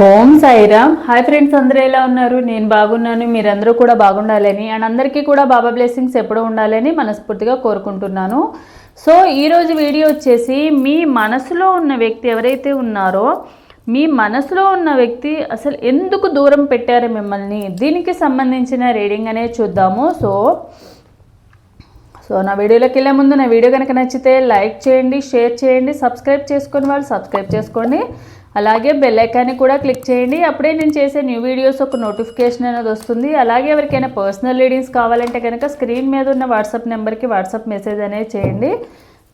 ఓం Sairam. Hi friends అందరూ ఎలా ఉన్నారు? నేను బాగున్నాను మీరందరూ కూడా బాగుండాలని అండ్ అందరికీ కూడా బాబా బ్లెస్సింగ్స్ ఎప్పుడూ ఉండాలని మనస్ఫూర్తిగా కోరుకుంటున్నాను. సో ఈరోజు వీడియో వచ్చేసి మీ మనసులో ఉన్న వ్యక్తి ఎవరైతే ఉన్నారో మీ మనసులో ఉన్న వ్యక్తి అసలు ఎందుకు దూరం పెట్టారు మిమ్మల్ని? దీనికి సంబంధించిన రీడింగ్ అనేది చూద్దాము. సో సో నా వీడియోలోకి వెళ్ళే ముందు నా వీడియో కనుక నచ్చితే లైక్ చేయండి షేర్ చేయండి సబ్స్క్రైబ్ చేసుకుని వాళ్ళు సబ్స్క్రైబ్ చేసుకోండి. అలాగే బెల్ ఐకాన్ని కూడా క్లిక్ చేయండి. అప్పుడే నేను చేసే న్యూ వీడియోస్ ఒక నోటిఫికేషన్ అనేది వస్తుంది. అలాగే ఎవరికైనా పర్సనల్ రీడింగ్స్ కావాలంటే కనుక స్క్రీన్ మీద ఉన్న వాట్సాప్ నెంబర్కి వాట్సాప్ మెసేజ్ అనేది చేయండి.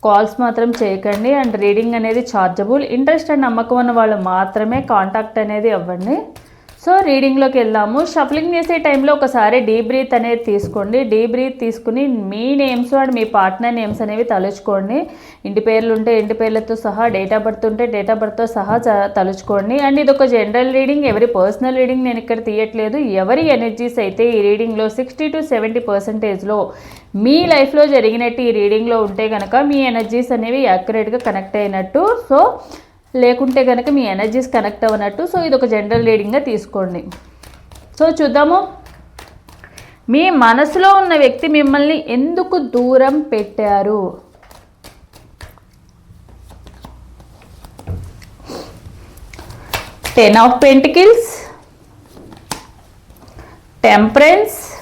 కాల్స్ మాత్రం చేయకండి. అండ్ రీడింగ్ అనేది ఛార్జబుల్ ఇంట్రెస్ట్ అండ్ నమ్మకం ఉన్న వాళ్ళు మాత్రమే కాంటాక్ట్ అనేది అవ్వండి. సో రీడింగ్లోకి వెళ్దాము. షఫలింగ్ చేసే టైంలో ఒకసారి డీ బ్రీత్ అనేది తీసుకోండి. డీ బ్రీత్ తీసుకుని మీ నేమ్స్ అండ్ మీ పార్ట్నర్ నేమ్స్ అనేవి తలుచుకోండి. ఇంటి పేర్లు ఉంటే ఇంటి పేర్లతో సహా డేట్ ఆఫ్ బర్త్ ఉంటే డేట్ ఆఫ్ బర్త్తో సహా తలుచుకోండి. అండ్ ఇది ఒక జనరల్ రీడింగ్ ఎవరి పర్సనల్ రీడింగ్ నేను ఇక్కడ తీయట్లేదు. ఎవరి ఎనర్జీస్ అయితే ఈ రీడింగ్లో సిక్స్టీ టు సెవెంటీ పర్సెంటేజ్లో మీ లైఫ్లో జరిగినట్టు ఈ రీడింగ్లో ఉంటే కనుక మీ ఎనర్జీస్ అనేవి యాక్యురేట్గా కనెక్ట్ అయినట్టు. సో లేకుంటే కనుక మీ ఎనర్జీస్ కనెక్ట్ అవ్వనట్టు. సో ఇది ఒక జనరల్ రీడింగ్గా తీసుకోండి. సో చూద్దాము. మీ మనసులో ఉన్న వ్యక్తి మిమ్మల్ని ఎందుకు దూరం పెట్టారు? Ten of pentacles temperance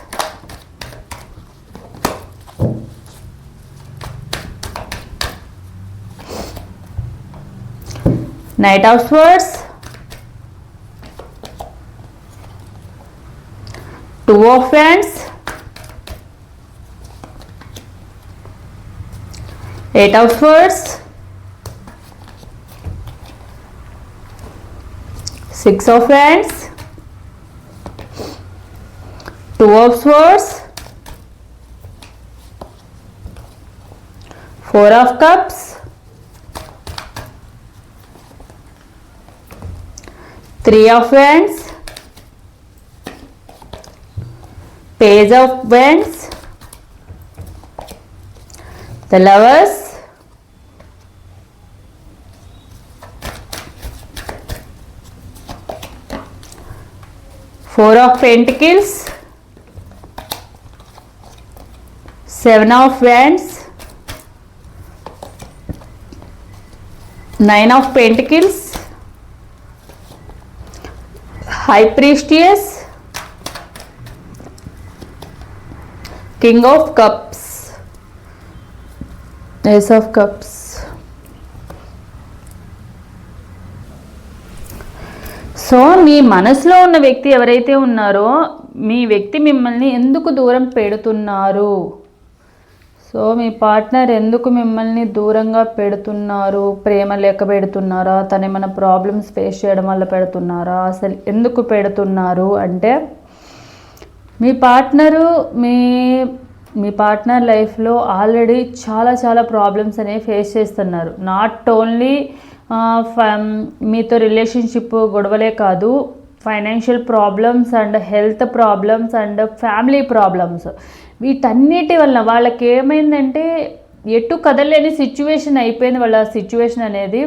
Knight of Swords, Two of Wands, Eight of Swords, Six of Wands, Two of Swords, Four of Cups, Three of Wands, Page of Wands, the Lovers, Four of Pentacles, Seven of Wands, Nine of Pentacles, High Priestess, King of Cups, Ace of Cups. So మీ మనసులో ఉన్న వ్యక్తి ఎవరైతే ఉన్నారో మీ వ్యక్తి మిమ్మల్ని ఎందుకు దూరం పెడుతున్నారు సో మీ పార్ట్నర్ ఎందుకు మిమ్మల్ని దూరంగా పెడుతున్నారు ప్రేమ లేక పెడుతున్నారా తను ఏమైనా ప్రాబ్లమ్స్ ఫేస్ చేయడం వల్ల పెడుతున్నారా అసలు ఎందుకు పెడుతున్నారు అంటే మీ పార్ట్నరు మీ మీ పార్ట్నర్ లైఫ్లో ఆల్రెడీ చాలా చాలా ప్రాబ్లమ్స్ అనేవి ఫేస్ చేస్తున్నారు. నాట్ ఓన్లీ మీతో రిలేషన్షిప్ గొడవలే కాదు financial problems and health problems and family problems. వీటన్నిటి వల్ల వాళ్ళకి ఏమైందంటే ఎటు కదలేని సిచ్యువేషన్ అయిపోయింది వాళ్ళ సిచ్యువేషన్ అనేది.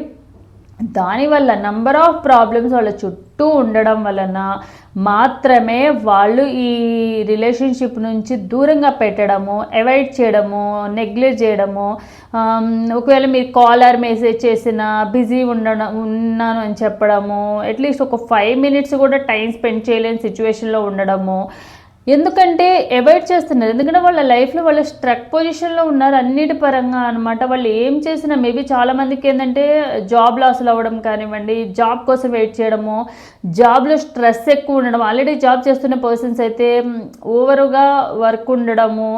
దానివల్ల నంబర్ ఆఫ్ ప్రాబ్లమ్స్ వాళ్ళ చుట్టూ ఉండడం వలన మాత్రమే వాళ్ళు ఈ రిలేషన్షిప్ నుంచి దూరంగా పెట్టడము అవాయిడ్ చేయడము నెగ్లెక్ట్ చేయడము ఒకవేళ మీరు కాలర్ మెసేజ్ చేసిన బిజీ ఉండడం ఉన్నాను అని చెప్పడము అట్లీస్ట్ ఒక ఫైవ్ మినిట్స్ కూడా టైం స్పెండ్ చేయలేని సిచ్యువేషన్లో ఉండడము ఎందుకంటే అవాయిడ్ చేస్తున్నారు. ఎందుకంటే వాళ్ళ లైఫ్లో వాళ్ళ స్ట్రక్ పొజిషన్లో ఉన్నారు అన్నిటి పరంగా అనమాట వాళ్ళు ఏం చేసినా మేబీ చాలామందికి ఏంటంటే జాబ్ లాస్లు అవ్వడం కానివ్వండి జాబ్ కోసం వెయిట్ చేయడము జాబ్లో స్ట్రెస్ ఎక్కువ ఉండడం ఆల్రెడీ జాబ్ చేస్తున్న పర్సన్స్ అయితే ఓవరుగా వర్క్ ఉండడము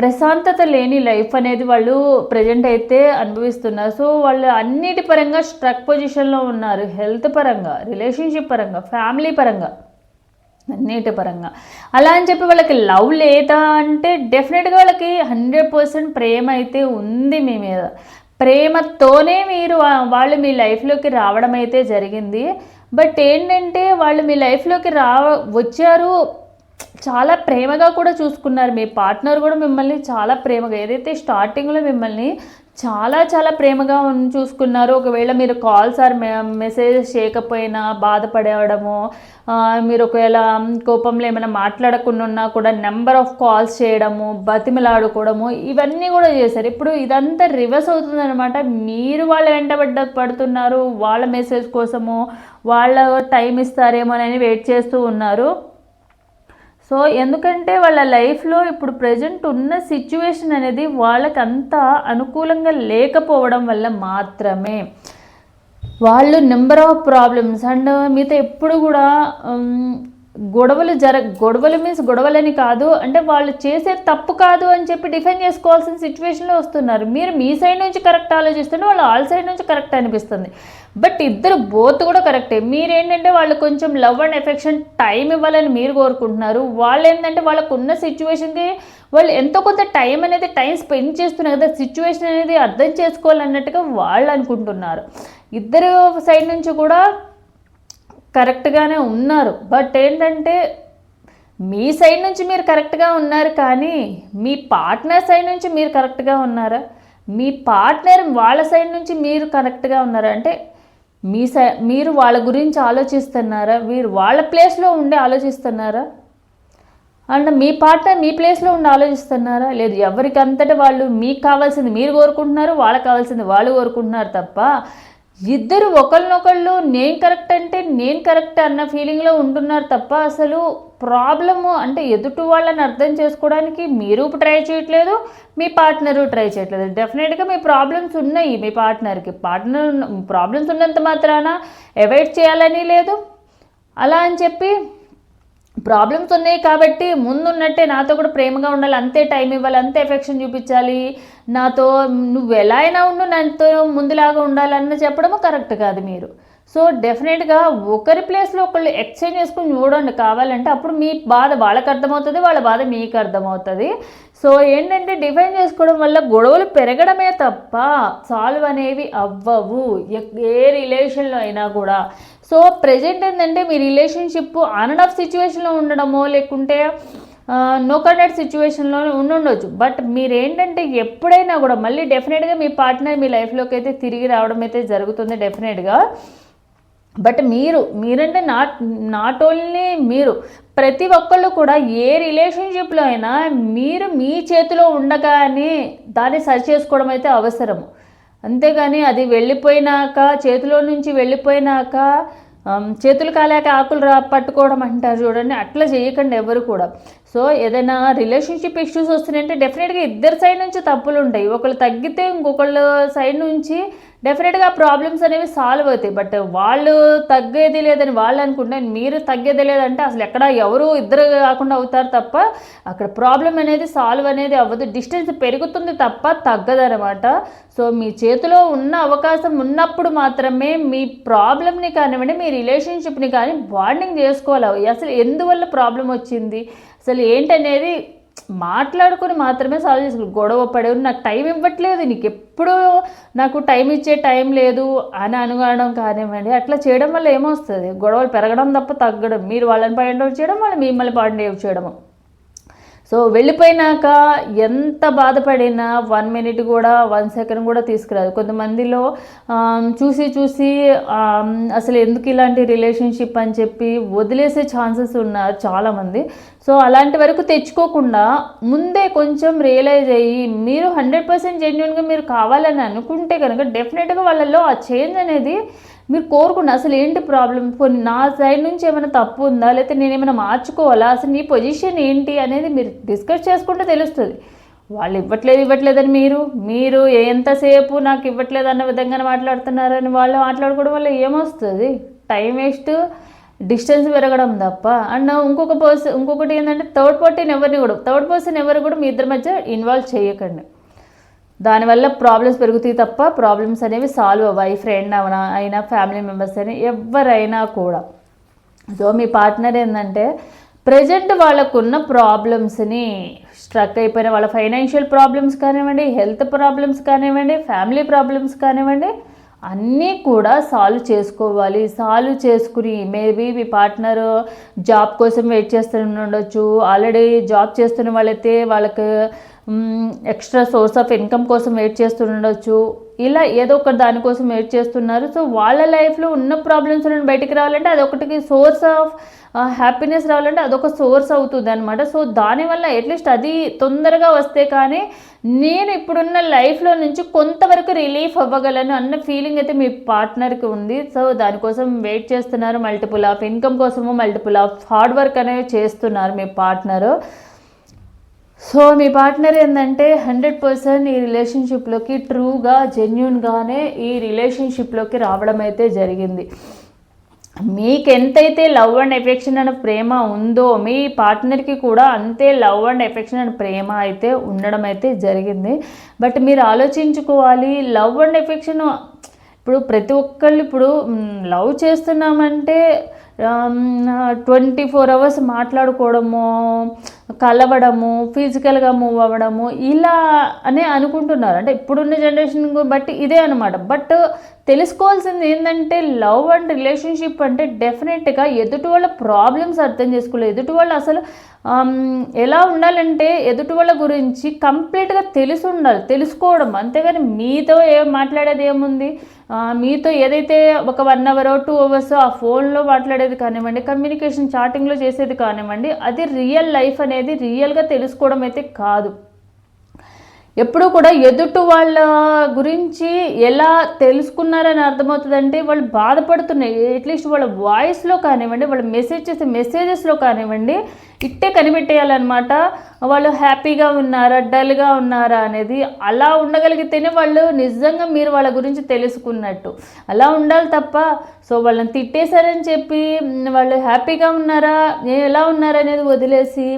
ప్రశాంతత లేని లైఫ్ అనేది వాళ్ళు ప్రజెంట్ అయితే అనుభవిస్తున్నారు. సో వాళ్ళు అన్నిటి పరంగా స్ట్రక్ పొజిషన్లో ఉన్నారు. హెల్త్ పరంగా రిలేషన్షిప్ పరంగా ఫ్యామిలీ పరంగా. అన్నిటి పరంగా అలా అని చెప్పి వాళ్ళకి లవ్ లేదా అంటే డెఫినెట్గా వాళ్ళకి హండ్రెడ్ పర్సెంట్ ప్రేమ అయితే ఉంది మీ మీద. ప్రేమతోనే మీరు వాళ్ళు మీ లైఫ్లోకి రావడం అయితే జరిగింది. బట్ ఏంటంటే వాళ్ళు మీ లైఫ్లోకి రా వచ్చారు చాలా ప్రేమగా కూడా చూసుకున్నారు. మీ పార్ట్నర్ కూడా మిమ్మల్ని చాలా ప్రేమగా ఏదైతే స్టార్టింగ్లో మిమ్మల్ని చాలా చాలా ప్రేమగా చూసుకున్నారు. ఒకవేళ మీరు కాల్స్ ఆర్ మెసేజ్ చేయకపోయినా బాధపడేవడము మీరు ఒకవేళ కోపంలో ఏమైనా మాట్లాడకుండా ఉన్నా కూడా నెంబర్ ఆఫ్ కాల్స్ చేయడము బతిమలాడుకోవడము ఇవన్నీ కూడా చేశారు. ఇప్పుడు ఇదంతా రివర్స్ అవుతుందనమాట మీరు వాళ్ళ వెంటబడ్డ పడుతున్నారు. వాళ్ళ మెసేజ్ కోసము వాళ్ళ టైం ఇస్తారేమోనని వెయిట్ చేస్తూ ఉన్నారు. సో ఎందుకంటే వాళ్ళ లైఫ్లో ఇప్పుడు ప్రజెంట్ ఉన్న సిచ్యువేషన్ అనేది వాళ్ళకి అంత అనుకూలంగా లేకపోవడం వల్ల మాత్రమే. వాళ్ళు నెంబర్ ఆఫ్ ప్రాబ్లమ్స్ అండ్ మిగతా ఎప్పుడు కూడా గొడవలు జర గొడవలు మీన్స్ గొడవలని కాదు అంటే వాళ్ళు చేసే తప్పు కాదు అని చెప్పి డిఫెండ్ చేసుకోవాల్సిన సిచ్యువేషన్లో వస్తున్నారు. మీరు మీ సైడ్ నుంచి కరెక్ట్ ఆలోచిస్తుంటే వాళ్ళు ఆల్ సైడ్ నుంచి కరెక్ట్ అనిపిస్తుంది. బట్ ఇద్దరు బోత్ కూడా కరెక్టే మీరేంటంటే వాళ్ళు కొంచెం లవ్ అండ్ ఎఫెక్షన్ టైం ఇవ్వాలని మీరు కోరుకుంటున్నారు. వాళ్ళు ఏంటంటే వాళ్ళకు ఉన్న సిచ్యువేషన్కి వాళ్ళు ఎంతో కొంత టైం అనేది టైం స్పెండ్ చేస్తున్నారు కదా సిచ్యువేషన్ అనేది అర్థం చేసుకోవాలన్నట్టుగా వాళ్ళు అనుకుంటున్నారు. ఇద్దరు సైడ్ నుంచి కూడా కరెక్ట్గానే ఉన్నారు. బట్ ఏంటంటే మీ సైడ్ నుంచి మీరు కరెక్ట్గా ఉన్నారు కానీ మీ పార్ట్నర్ సైడ్ నుంచి మీరు కరెక్ట్గా ఉన్నారా? మీ పార్ట్నర్ వాళ్ళ సైడ్ నుంచి మీరు కరెక్ట్గా ఉన్నారా? అంటే మీ సై మీరు వాళ్ళ గురించి ఆలోచిస్తున్నారా? మీరు వాళ్ళ ప్లేస్లో ఉండి ఆలోచిస్తున్నారా? అండ్ మీ పార్ట్నర్ మీ ప్లేస్లో ఉండి ఆలోచిస్తున్నారా? లేదు ఎవరికి వాళ్ళు మీకు కావాల్సింది మీరు కోరుకుంటున్నారు వాళ్ళకి కావాల్సింది వాళ్ళు కోరుకుంటున్నారు తప్ప ఇద్దరు ఒకరినొకళ్ళు నేను కరెక్ట్ అంటే నేను కరెక్ట్ అన్న ఫీలింగ్లో ఉంటున్నారు తప్ప అసలు ప్రాబ్లము అంటే ఎదుటి వాళ్ళని అర్థం చేసుకోవడానికి మీరు ట్రై చేయట్లేదు మీ పార్ట్నరు ట్రై చేయట్లేదు. డెఫినెట్గా మీ ప్రాబ్లమ్స్ ఉన్నాయి మీ పార్ట్నర్కి పార్ట్నర్ ప్రాబ్లమ్స్ ఉన్నంత మాత్రాన అవాయిడ్ చేయాలని లేదు. అలా అని చెప్పి ప్రాబ్లమ్స్ ఉన్నాయి కాబట్టి ముందున్నట్టే నాతో కూడా ప్రేమగా ఉండాలి అంతే టైం ఇవ్వాలి అంతే ఎఫెక్షన్ చూపించాలి. నాతో నువ్వు ఎలా అయినా ఉండు నాతో ముందులాగా ఉండాలన్న చెప్పడము కరెక్ట్ కాదు మీరు. సో డెఫినెట్గా ఒకరి ప్లేస్లో ఒకళ్ళు ఎక్స్చేంజ్ చేసుకుని చూడండి కావాలంటే అప్పుడు మీ బాధ వాళ్ళకి అర్థమవుతుంది వాళ్ళ బాధ మీకు అర్థమవుతుంది. సో ఏంటంటే డిఫైన్ చేసుకోవడం వల్ల గొడవలు పెరగడమే తప్ప సాల్వ్ అనేవి అవ్వవు ఎక్- ఏ రిలేషన్లో అయినా కూడా. సో ప్రజెంట్ ఏంటంటే మీ రిలేషన్షిప్ ఆన్ అండ్ ఆఫ్ సిచ్యువేషన్లో ఉండడమో లేకుంటే నో కండక్ట్ సిచ్యువేషన్లో ఉండుండొచ్చు బట్ మీరేంటంటే ఎప్పుడైనా కూడా మళ్ళీ డెఫినెట్గా మీ పార్ట్నర్ మీ లైఫ్లోకి అయితే తిరిగి రావడం అయితే జరుగుతుంది డెఫినెట్గా. బట్ మీరు మీరంటే నాట్ నాట్ ఓన్లీ మీరు ప్రతి ఒక్కళ్ళు కూడా ఏ రిలేషన్షిప్లో అయినా మీరు మీ చేతిలో ఉండగానే దాన్ని సరి చేసుకోవడం అయితే అవసరము. అంతేగాని అది వెళ్ళిపోయినాక చేతిలో నుంచి వెళ్ళిపోయినాక చేతులు కాలేక ఆకులు రా పట్టుకోవడం అంటారు చూడండి అట్లా చేయకండి ఎవరు కూడా. సో ఏదైనా రిలేషన్షిప్ ఇష్యూస్ వస్తున్నాయంటే డెఫినెట్గా ఇద్దరు సైడ్ నుంచి తప్పులు ఉంటాయి. ఒకళ్ళు తగ్గితే ఇంకొకళ్ళు సైడ్ నుంచి డెఫినెట్గా ప్రాబ్లమ్స్ అనేవి సాల్వ్ అవుతాయి. బట్ వాళ్ళు తగ్గేది లేదని వాళ్ళు అనుకుంటే మీరు తగ్గేది లేదంటే అసలు ఎక్కడ ఎవరు ఇద్దరు కాకుండా అవుతారు తప్ప అక్కడ ప్రాబ్లం అనేది సాల్వ్ అనేది అవ్వదు. డిస్టెన్స్ పెరుగుతుంది తప్ప తగ్గదనమాట సో మీ చేతిలో ఉన్న అవకాశం ఉన్నప్పుడు మాత్రమే మీ ప్రాబ్లమ్ని కానివ్వండి మీ రిలేషన్షిప్ని కానీ బాండింగ్ చేసుకోవాలి. అసలు ఎందువల్ల ప్రాబ్లం వచ్చింది? అసలు ఏంటనేది మాట్లాడుకొని మాత్రమే సాల్వ్ చేసుకో గొడవ పడే నాకు టైం ఇవ్వట్లేదు. నీకు ఎప్పుడూ నాకు టైం ఇచ్చే టైం లేదు అని అనుకోవడం కానివ్వండి. అట్లా చేయడం వల్ల ఏమొస్తుంది? గొడవలు పెరగడం తప్ప తగ్గడం. మీరు వాళ్ళని పాయింట్ అవుట్ చేయడం వాళ్ళు మిమ్మల్ని పాయింట్ అవుట్ చేయడము. సో వెళ్ళిపోయినాక ఎంత బాధపడినా వన్ మినిట్ కూడా వన్ సెకండ్ కూడా తీసుకురాదు. కొంతమందిలో చూసి చూసి అసలు ఎందుకు ఇలాంటి రిలేషన్షిప్ అని చెప్పి వదిలేసే ఛాన్సెస్ ఉన్నారు చాలామంది. సో అలాంటి వరకు తెచ్చుకోకుండా ముందే కొంచెం రియలైజ్ అయ్యి మీరు హండ్రెడ్ పర్సెంట్ జెన్యున్గా మీరు కావాలని అనుకుంటే కనుక డెఫినెట్గా వాళ్ళలో ఆ చేంజ్ అనేది మీరు కోరుకున్న అసలు ఏంటి ప్రాబ్లం కొన్ని నా సైడ్ నుంచి ఏమైనా తప్పు ఉందా? లేకపోతే నేను ఏమైనా మార్చుకోవాలా? అసలు నీ పొజిషన్ ఏంటి అనేది మీరు డిస్కస్ చేసుకుంటే తెలుస్తుంది. వాళ్ళు ఇవ్వట్లేదు ఇవ్వట్లేదని మీరు. మీరు ఎంతసేపు నాకు ఇవ్వట్లేదు అన్న విధంగా మాట్లాడుతున్నారని వాళ్ళు మాట్లాడుకోవడం వల్ల ఏమొస్తుంది? టైం వేస్ట్ డిస్టెన్స్ పెరగడం తప్ప. అండ్ ఇంకొక పర్సన్ ఇంకొకటి ఏంటంటే థర్డ్ పార్టీని ఎవరిని కూడా థర్డ్ పర్సన్ ఎవరు కూడా మీ ఇద్దరి మధ్య ఇన్వాల్వ్ చేయకండి. దానివల్ల ప్రాబ్లమ్స్ పెరుగుతాయి తప్ప ప్రాబ్లమ్స్ అనేవి సాల్వ్ అవ్వాలి ఫ్రెండ్ అవనా అయినా ఫ్యామిలీ మెంబర్స్ అయినా ఎవరైనా కూడా. సో మీ పార్ట్నర్ ఏంటంటే ప్రజెంట్ వాళ్ళకున్న ప్రాబ్లమ్స్ని స్ట్రక్ అయిపోయిన వాళ్ళ ఫైనాన్షియల్ ప్రాబ్లమ్స్ కానివ్వండి హెల్త్ ప్రాబ్లమ్స్ కానివ్వండి ఫ్యామిలీ ప్రాబ్లమ్స్ కానివ్వండి అన్నీ కూడా సాల్వ్ చేసుకోవాలి. సాల్వ్ చేసుకుని మేబీ మీ పార్ట్నర్ జాబ్ కోసం వెయిట్ చేస్తూ ఉండొచ్చు. ఆల్రెడీ జాబ్ చేస్తున్న వాళ్ళైతే వాళ్ళకి ఎక్స్ట్రా సోర్స్ ఆఫ్ ఇన్కమ్ కోసం వెయిట్ చేస్తుండొచ్చు. ఇలా ఏదో ఒక దానికోసం వెయిట్ చేస్తున్నారు. సో వాళ్ళ లైఫ్లో ఉన్న ప్రాబ్లమ్స్ నుండి బయటికి రావాలంటే అదొకటికి సోర్స్ ఆఫ్ హ్యాపీనెస్ రావాలంటే అదొక సోర్స్ అవుతుంది అనమాట సో దానివల్ల అట్లీస్ట్ అది తొందరగా వస్తే కానీ నేను ఇప్పుడున్న లైఫ్లో నుంచి కొంతవరకు రిలీఫ్ అవ్వగలను అన్న ఫీలింగ్ అయితే మీ పార్ట్నర్కి ఉంది. సో దానికోసం వెయిట్ చేస్తున్నారు. మల్టిపుల్ ఆఫ్ ఇన్కమ్ కోసము మల్టిపుల్ ఆఫ్ హార్డ్ వర్క్ అనేవి చేస్తున్నారు మీ పార్ట్నరు సో మీ పార్ట్నర్ ఏంటంటే హండ్రెడ్ పర్సెంట్ ఈ రిలేషన్షిప్లోకి ట్రూగా జెన్యున్గానే ఈ రిలేషన్షిప్లోకి రావడం అయితే జరిగింది. మీకు ఎంతైతే లవ్ అండ్ ఎఫెక్షన్ అనే ప్రేమ ఉందో మీ పార్ట్నర్కి కూడా అంతే లవ్ అండ్ ఎఫెక్షన్ అనే ప్రేమ అయితే ఉండడం అయితే జరిగింది. బట్ మీరు ఆలోచించుకోవాలి లవ్ అండ్ ఎఫెక్షన్ ఇప్పుడు ప్రతి ఒక్కళ్ళు ఇప్పుడు లవ్ చేస్తున్నామంటే ట్వంటీ ఫోర్ అవర్స్ మాట్లాడుకోవడము కలవడము ఫిజికల్గా మూవ్ అవ్వడము ఇలా అనే అనుకుంటున్నారు. అంటే ఇప్పుడున్న జనరేషన్ బట్టి ఇదే అనమాట బట్ తెలుసుకోవాల్సింది ఏంటంటే లవ్ అండ్ రిలేషన్షిప్ అంటే డెఫినెట్గా ఎదుటి వాళ్ళ ప్రాబ్లమ్స్ అర్థం చేసుకోలేదు ఎదుటి వాళ్ళు అసలు ఎలా ఉండాలంటే ఎదుటి వాళ్ళ గురించి కంప్లీట్గా తెలిసి ఉండాలి. తెలుసుకోవడం. అంతేగాని మీతో ఏ మాట్లాడేది ఏముంది? మీతో ఏదైతే ఒక వన్ అవర్ టూ అవర్స్ ఆ ఫోన్లో మాట్లాడేది కానివ్వండి కమ్యూనికేషన్ చాటింగ్లో చేసేది కానివ్వండి అది రియల్ లైఫ్ అనేది రియల్గా తెలుసుకోవడం అయితే కాదు. ఎప్పుడు కూడా ఎదుటి వాళ్ళ గురించి ఎలా తెలుసుకున్నారని అర్థమవుతుందంటే వాళ్ళు బాధపడుతున్నాయి. అట్లీస్ట్ వాళ్ళ వాయిస్లో కానివ్వండి వాళ్ళ మెసేజ్ చేసే మెసేజెస్లో కానివ్వండి ఇట్టే కనిపెట్టేయాలన్నమాట. వాళ్ళు హ్యాపీగా ఉన్నారా డల్గా ఉన్నారా అనేది అలా ఉండగలిగితేనే వాళ్ళు నిజంగా మీరు వాళ్ళ గురించి తెలుసుకున్నట్టు. అలా ఉండాలి తప్ప సో వాళ్ళని తిట్టేశారని చెప్పి వాళ్ళు హ్యాపీగా ఉన్నారా ఎలా ఉన్నారా అనేది వదిలేసి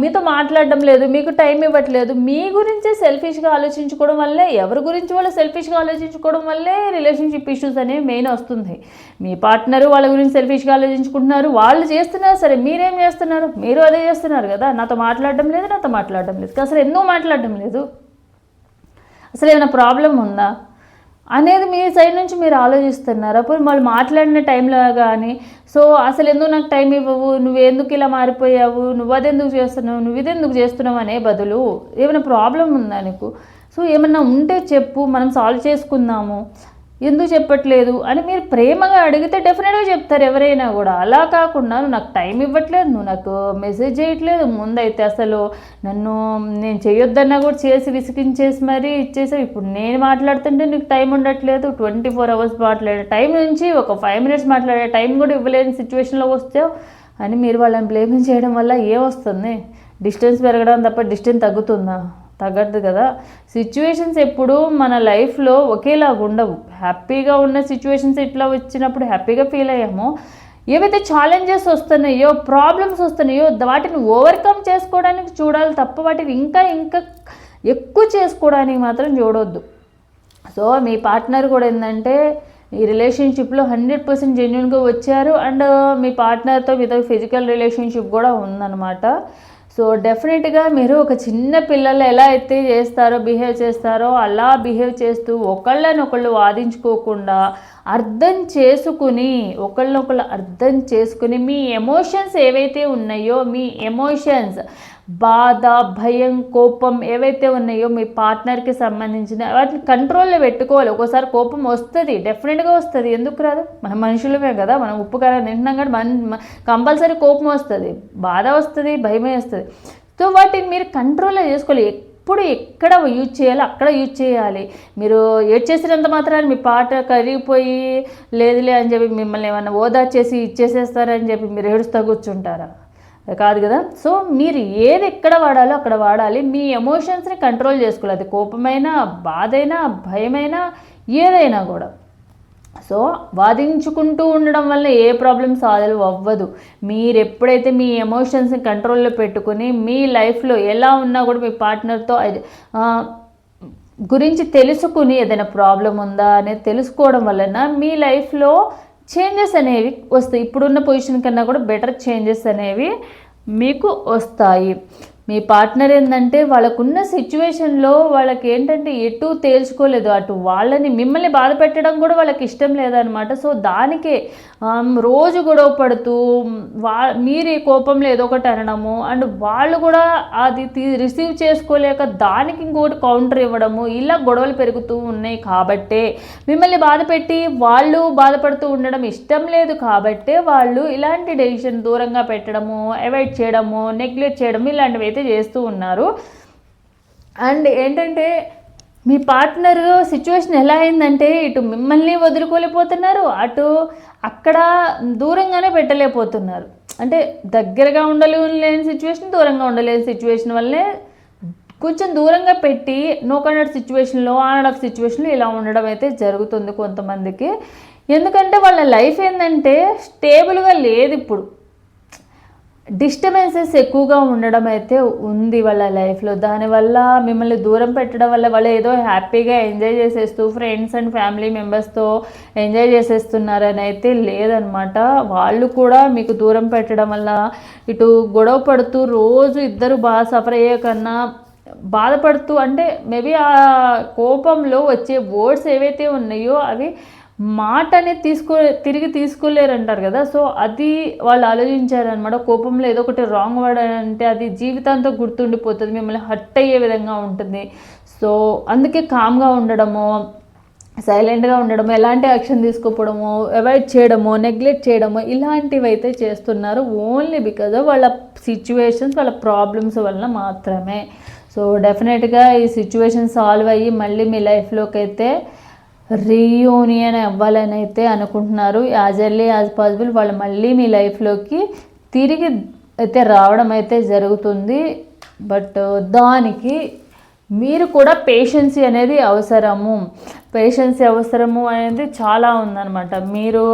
మీతో మాట్లాడడం లేదు మీకు టైం ఇవ్వట్లేదు మీ గురించే సెల్ఫిష్గా ఆలోచించుకోవడం వల్లే ఎవరి గురించి వాళ్ళు సెల్ఫిష్గా ఆలోచించుకోవడం వల్లే రిలేషన్షిప్ ఇష్యూస్ అనేవి మెయిన్ వస్తుంది. మీ పార్ట్నరు వాళ్ళ గురించి సెల్ఫిష్గా ఆలోచించుకుంటున్నారు వాళ్ళు చేస్తున్నారు సరే మీరేం చేస్తున్నారు? మీరు అదే చేస్తున్నారు కదా. నాతో మాట్లాడడం లేదు నాతో మాట్లాడడం లేదు. అసలు ఎందుకు మాట్లాడడం లేదు? అసలు ఏమైనా ప్రాబ్లం ఉందా? అనేది మీ సైడ్ నుంచి మీరు ఆలోచిస్తున్నారు? అప్పుడు వాళ్ళు మాట్లాడిన టైంలో కానీ సో అసలు ఎందుకు నాకు టైం ఇవ్వవు? నువ్వు ఎందుకు ఇలా మారిపోయావు? నువ్వు అదెందుకు చేస్తున్నావు? నువ్వు ఇదెందుకు చేస్తున్నావు? అనే బదులు ఏమైనా ప్రాబ్లం ఉందా నీకు? సో ఏమన్నా ఉంటే చెప్పు. మనం సాల్వ్ చేసుకుందాము. ఎందుకు చెప్పట్లేదు అని మీరు ప్రేమగా అడిగితే డెఫినెట్గా చెప్తారు ఎవరైనా కూడా. అలా కాకుండా నువ్వు నాకు టైం ఇవ్వట్లేదు నువ్వు నాకు మెసేజ్ చేయట్లేదు. ముందైతే అసలు నన్ను నేను చేయొద్దన్నా కూడా చేసి విసిగించేసి మరీ ఇచ్చేసావు. ఇప్పుడు నేను మాట్లాడుతుంటే నీకు టైం ఉండట్లేదు. ట్వంటీ ఫోర్ అవర్స్ మాట్లాడే టైం నుంచి ఒక ఫైవ్ మినిట్స్ మాట్లాడే టైం కూడా ఇవ్వలేని సిచ్యువేషన్లో వస్తావు అని మీరు వాళ్ళని బ్లేమింగ్ చేయడం వల్ల ఏమొస్తుంది డిస్టెన్స్ పెరగడం తప్ప డిస్టెన్స్ తగ్గుతుందా? తగ్గద్దు కదా. సిచ్యువేషన్స్ ఎప్పుడు మన లైఫ్లో ఒకేలాగా ఉండవు. హ్యాపీగా ఉన్న సిచ్యువేషన్స్ ఇట్లా వచ్చినప్పుడు హ్యాపీగా ఫీల్ అయ్యామో ఏవైతే ఛాలెంజెస్ వస్తున్నాయో ప్రాబ్లమ్స్ వస్తున్నాయో వాటిని ఓవర్కమ్ చేసుకోవడానికి చూడాలి తప్ప వాటిని ఇంకా ఇంకా ఎక్కువ చేసుకోవడానికి మాత్రం చూడొద్దు. సో మీ పార్ట్నర్ కూడా ఏంటంటే ఈ రిలేషన్షిప్లో హండ్రెడ్ పర్సెంట్ జెన్యున్గా వచ్చారు. అండ్ మీ పార్ట్నర్తో మీతో ఫిజికల్ రిలేషన్షిప్ కూడా ఉందన్నమాట. సో డెఫినెట్గా మీరు ఒక చిన్న పిల్లలు ఎలా అయితే చేస్తారో బిహేవ్ చేస్తారో అలా బిహేవ్ చేస్తూ ఒకళ్ళని ఒకళ్ళు వాదించుకోకుండా అర్థం చేసుకుని ఒకళ్ళనొకళ్ళు అర్థం చేసుకుని మీ ఎమోషన్స్ ఏవైతే ఉన్నాయో మీ ఎమోషన్స్ బాధ భయం కోపం ఏవైతే ఉన్నాయో మీ పార్ట్నర్కి సంబంధించిన వాటిని కంట్రోల్లో పెట్టుకోవాలి. ఒక్కోసారి కోపం వస్తుంది డెఫినెట్గా వస్తుంది. ఎందుకు రాదు? మన మనుషులమే కదా మనం ఉప్పు కారం తింటున్నాం కానీ మన కంపల్సరీ కోపం వస్తుంది బాధ వస్తుంది భయమే వస్తుంది. సో వాటిని మీరు కంట్రోల్లో చేసుకోవాలి. ఎప్పుడు ఎక్కడ యూజ్ చేయాలో అక్కడ యూజ్ చేయాలి. మీరు ఏడ్ చేసినంత మాత్రాన్ని మీ పాట కరిగిపోయి లేదులే అని చెప్పి మిమ్మల్ని ఏమైనా ఓదా చేసి ఇచ్చేసేస్తారని చెప్పి మీరు ఏడుస్తూ కూర్చుంటారా? కాదు కదా? సో మీరు ఏది ఎక్కడ వాడాలో అక్కడ వాడాలి. మీ ఎమోషన్స్ని కంట్రోల్ చేసుకోవాలి. అది కోపమైనా బాధైనా భయమైనా ఏదైనా కూడా. సో వాదించుకుంటూ ఉండడం వల్ల ఏ ప్రాబ్లమ్ సాల్వ్ అవ్వదు. మీరు ఎప్పుడైతే మీ ఎమోషన్స్ని కంట్రోల్లో పెట్టుకుని మీ లైఫ్లో ఎలా ఉన్నా కూడా మీ పార్ట్నర్తో గురించి తెలుసుకుని ఏదైనా ప్రాబ్లం ఉందా అనేది తెలుసుకోవడం వలన మీ లైఫ్లో చేంజెస్ అనేవి వస్తాయి. ఇప్పుడున్న పొజిషన్ కన్నా కూడా బెటర్ చేంజెస్ అనేవి మీకు వస్తాయి. మీ పార్ట్నర్ ఏంటంటే వాళ్ళకున్న సిచ్యువేషన్లో వాళ్ళకి ఏంటంటే ఎటు తేల్చుకోలేదు. అటు వాళ్ళని మిమ్మల్ని బాధ పెట్టడం కూడా వాళ్ళకి ఇష్టం లేదనమాట సో దానికే రోజు గొడవ పడుతూ వా మీరు ఈ కోపంలో ఏదో ఒకటి అనడము అండ్ వాళ్ళు కూడా అది రిసీవ్ చేసుకోలేక దానికి ఇంకోటి కౌంటర్ ఇవ్వడము ఇలా గొడవలు పెరుగుతూ ఉన్నాయి కాబట్టే మిమ్మల్ని బాధ పెట్టి వాళ్ళు బాధపడుతూ ఉండడం ఇష్టం లేదు కాబట్టే వాళ్ళు ఇలాంటి డెసిషన్ దూరంగా పెట్టడము అవాయిడ్ చేయడము నెగ్లెక్ట్ చేయడము ఇలాంటివి అయితే చేస్తూ ఉన్నారు. అండ్ ఏంటంటే మీ పార్ట్నర్ సిచ్యువేషన్ ఎలా అయిందంటే ఇటు మిమ్మల్ని వదులుకోలేకపోతున్నారు అటు అక్కడ దూరంగానే పెట్టలేకపోతున్నారు. అంటే దగ్గరగా ఉండలేని సిచ్యువేషన్ దూరంగా ఉండలేని సిచ్యువేషన్ వల్లే కొంచెం దూరంగా పెట్టి నో కన్నడ సిచ్యువేషన్లో ఆన్ ఆఫ్ సిచ్యువేషన్లో ఇలా ఉండడం అయితే జరుగుతుంది కొంతమందికి. ఎందుకంటే వాళ్ళ లైఫ్ ఏంటంటే స్టేబుల్గా లేదు ఇప్పుడు. డిస్టర్బెన్సెస్ ఎక్కువగా ఉండడం అయితే ఉంది వాళ్ళ లైఫ్లో. దానివల్ల మిమ్మల్ని దూరం పెట్టడం వల్ల వాళ్ళు ఏదో హ్యాపీగా ఎంజాయ్ చేసేస్తూ ఫ్రెండ్స్ అండ్ ఫ్యామిలీ మెంబర్స్తో ఎంజాయ్ చేసేస్తున్నారని అయితే లేదనమాట. వాళ్ళు కూడా మీకు దూరం పెట్టడం వల్ల ఇటు గొడవ పడుతూ రోజు ఇద్దరు బాగా సఫర్ అయ్యే కన్నా బాధపడుతూ అంటే మేబీ ఆ కోపంలో వచ్చే వర్డ్స్ ఏవైతే ఉన్నాయో అవి మాట అనేది తీసుకో తిరిగి తీసుకోలేరు అంటారు కదా. సో అది వాళ్ళు ఆలోచించారనమాట. కోపంలో ఏదో ఒకటి రాంగ్ వర్డ్ అంటే అది జీవితాంతం గుర్తుండిపోతుంది. మిమ్మల్ని హర్ట్ అయ్యే విధంగా ఉంటుంది. సో అందుకే కామ్గా ఉండడము సైలెంట్గా ఉండడము ఎలాంటి యాక్షన్ తీసుకోపోవడము అవాయిడ్ చేయడము నెగ్లెక్ట్ చేయడము ఇలాంటివి అయితే చేస్తున్నారు ఓన్లీ బికాజ్ ఆఫ్ వాళ్ళ సిచ్యువేషన్స్ వాళ్ళ ప్రాబ్లమ్స్ వలన మాత్రమే. సో డెఫినెట్గా ఈ సిచ్యువేషన్ సాల్వ్ అయ్యి మళ్ళీ మీ లైఫ్లోకి అయితే రీయూనియన్ అవ్వాలని అయితే అనుకుంటున్నారు. యాజ్ ఎర్లీ యాజ్ పాసిబుల్ వాళ్ళు మళ్ళీ మీ లైఫ్లోకి తిరిగి అయితే రావడం అయితే జరుగుతుంది. బట్ దానికి మీరు కూడా పేషెన్సీ అనేది అవసరము. పేషెన్సీ అవసరము అనేది చాలా ఉందన్నమాట. మీరు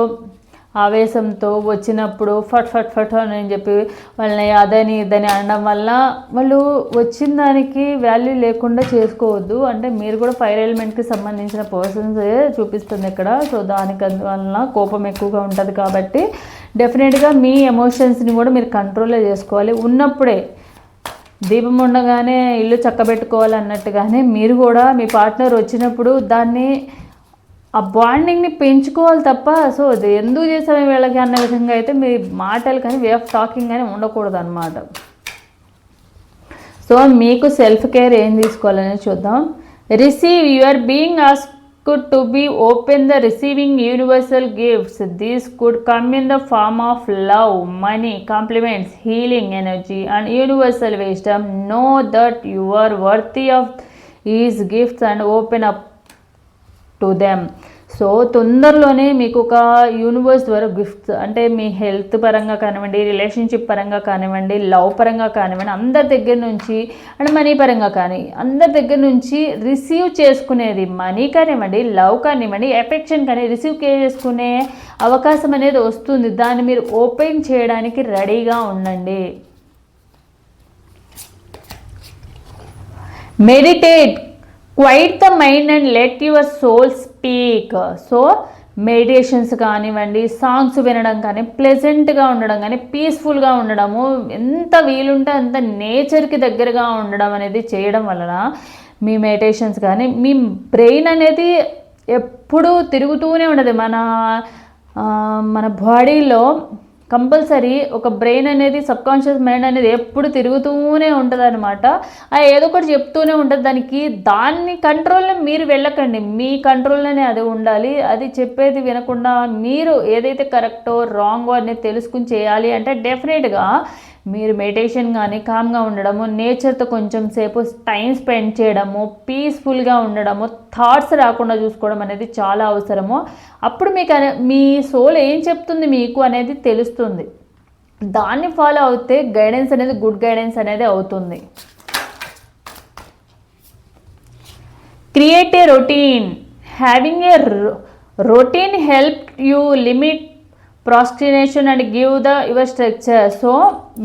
ఆవేశంతో వచ్చినప్పుడు ఫట్ ఫట్ ఫట్ అని చెప్పి వాళ్ళని అదని ఇదని అనడం వల్ల వాళ్ళు వచ్చిన దానికి వాల్యూ లేకుండా చేసుకోవద్దు. అంటే మీరు కూడా ఫైర్ ఎలిమెంట్కి సంబంధించిన పర్సన్స్ చూపిస్తుంది ఇక్కడ. సో దానికి అందువలన కోపం ఎక్కువగా ఉంటుంది కాబట్టి డెఫినెట్గా మీ ఎమోషన్స్ని కూడా మీరు కంట్రోల్లో చేసుకోవాలి. ఉన్నప్పుడే దీపం ఉండగానే ఇల్లు చక్కబెట్టుకోవాలి అన్నట్టుగానే మీరు కూడా మీ పార్ట్నర్ వచ్చినప్పుడు దాన్ని ఆ బాండింగ్ని పెంచుకోవాలి తప్ప సో అది ఎందుకు చేసాము వీళ్ళకి అన్న విధంగా అయితే మీ మాటలు కానీ వే ఆఫ్ టాకింగ్ కానీ ఉండకూడదు అనమాట సో మీకు సెల్ఫ్ కేర్ ఏం తీసుకోవాలని చూద్దాం. Receive your being ask to be open the receiving universal gifts these could come in the form of love money compliments healing energy and universal wisdom know that you worthy of is gifts and open up to them so తొందరలోనే మీకు ఒక universe ద్వారా gifts అంటే మీ health పరంగా కానివ్వండి relationship పరంగా కానివ్వండి love పరంగా కానివ్వండి అందరి దగ్గర నుంచి అండ్ మనీ పరంగా కానీ అందరి దగ్గర నుంచి రిసీవ్ చేసుకునేది మనీ కానివ్వండి లవ్ కానివ్వండి ఎఫెక్షన్ కానీ రిసీవ్ చేసుకునే అవకాశం అనేది వస్తుంది. దాన్ని మీరు ఓపెన్ చేయడానికి రెడీగా ఉండండి. Meditate quiet the mind and let your soul speak so meditations కానివ్వండి సాంగ్స్ వినడం కానీ ప్లెజెంట్గా ఉండడం కానీ పీస్ఫుల్గా ఉండడము ఎంత వీలుంటే అంత నేచర్కి దగ్గరగా ఉండడం అనేది చేయడం వలన మీ మెడిటేషన్స్ కానీ మీ బ్రెయిన్ అనేది ఎప్పుడూ తిరుగుతూనే ఉండదు. మన మన బాడీలో కంపల్సరీ ఒక బ్రెయిన్ అనేది సబ్కాన్షియస్ మైండ్ అనేది ఎప్పుడు తిరుగుతూనే ఉంటుంది అనమాట ఏదో ఒకటి చెప్తూనే ఉంటుంది. దానికి దాన్ని కంట్రోల్లో మీరు వెళ్ళకండి. మీ కంట్రోల్లోనే అది ఉండాలి. అది చెప్పేది వినకుండా మీరు ఏదైతే కరెక్టో రాంగో అనేది తెలుసుకుని చేయాలి అంటే డెఫినెట్గా మీరు మెడిటేషన్ కానీ కామ్గా ఉండడము నేచర్తో కొంచెం సేపు టైం స్పెండ్ చేయడము పీస్ఫుల్గా ఉండడము థాట్స్ రాకుండా చూసుకోవడం అనేది చాలా అవసరము. అప్పుడు మీకు అనే- మీ సోల్ ఏం చెప్తుంది మీకు అనేది తెలుస్తుంది. దాన్ని ఫాలో అవుతే గైడెన్స్ అనేది గుడ్ గైడెన్స్ అనేది అవుతుంది. Create a routine having a routine help you limit procrastination and give the your structure so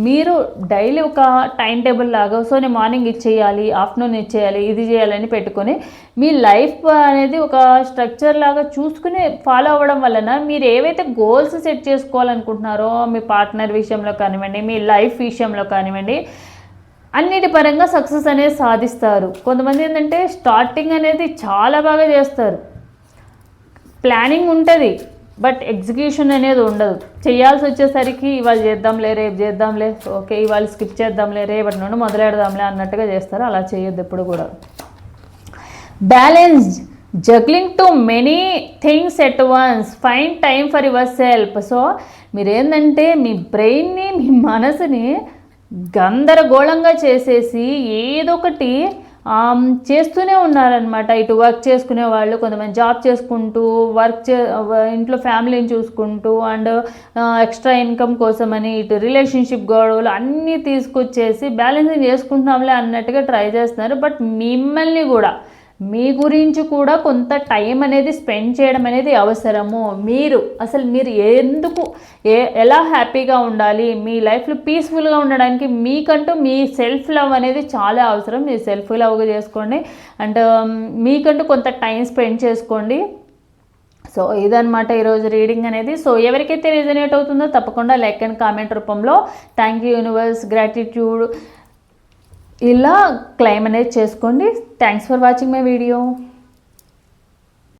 మీరు డైలీ ఒక టైం టేబుల్ లాగా సో నేను మార్నింగ్ ఇది చేయాలి ఆఫ్టర్నూన్ ఇది చేయాలి ఇది చేయాలని పెట్టుకొని మీ లైఫ్ అనేది ఒక స్ట్రక్చర్ లాగా చూసుకుని ఫాలో అవ్వడం వలన మీరు ఏవైతే గోల్స్ సెట్ చేసుకోవాలనుకుంటున్నారో మీ పార్ట్నర్ విషయంలో కానివ్వండి మీ లైఫ్ విషయంలో కానివ్వండి అన్నిటి పరంగా సక్సెస్ అనేది సాధిస్తారు. కొంతమంది ఏంటంటే స్టార్టింగ్ అనేది చాలా బాగా చేస్తారు. ప్లానింగ్ ఉంటుంది. బట్ ఎగ్జిక్యూషన్ అనేది ఉండదు. చేయాల్సి వచ్చేసరికి ఇవాళ చేద్దాంలే రేపు చేద్దాంలే ఓకే ఇవాళ స్కిప్ చేద్దాంలే రేపటి నుండి మొదలెడదాంలే అన్నట్టుగా చేస్తారు. అలా చేయొద్దు ఎప్పుడు కూడా. Balanced juggling too many things at once fine time for yourself so మీరేంటంటే మీ బ్రెయిన్ని మీ మనసుని గందరగోళంగా చేసేసి ఏదో ఒకటి చేస్తూనే ఉన్నారనమాట ఇటు వర్క్ చేసుకునే వాళ్ళు కొంతమంది జాబ్ చేసుకుంటూ వర్క్ చే ఇంట్లో ఫ్యామిలీని చూసుకుంటూ అండ్ ఎక్స్ట్రా ఇన్కమ్ కోసమని ఇటు రిలేషన్షిప్ గొడవలు అన్నీ తీసుకొచ్చేసి బ్యాలెన్సింగ్ చేసుకుంటున్నాంలే అన్నట్టుగా ట్రై చేస్తున్నారు. బట్ మిమ్మల్ని కూడా మీ గురించి కూడా కొంత టైం అనేది స్పెండ్ చేయడం అనేది అవసరము. మీరు అసలు మీరు ఎందుకు ఏ ఎలా హ్యాపీగా ఉండాలి? మీ లైఫ్లో పీస్ఫుల్గా ఉండడానికి మీకంటూ మీ సెల్ఫ్ లవ్ అనేది చాలా అవసరం. మీరు సెల్ఫ్ లవ్గా చేసుకోండి. అండ్ మీకంటూ కొంత టైం స్పెండ్ చేసుకోండి. సో ఇదనమాట ఈరోజు రీడింగ్ అనేది. సో ఎవరికైతే రిజనేట్ అవుతుందో తప్పకుండా లైక్ అండ్ కామెంట్ రూపంలో. Thank you universe. గ్రాటిట్యూడ్. ఇలా క్లైమ్ అనేది చేసుకోండి. Thanks for watching my video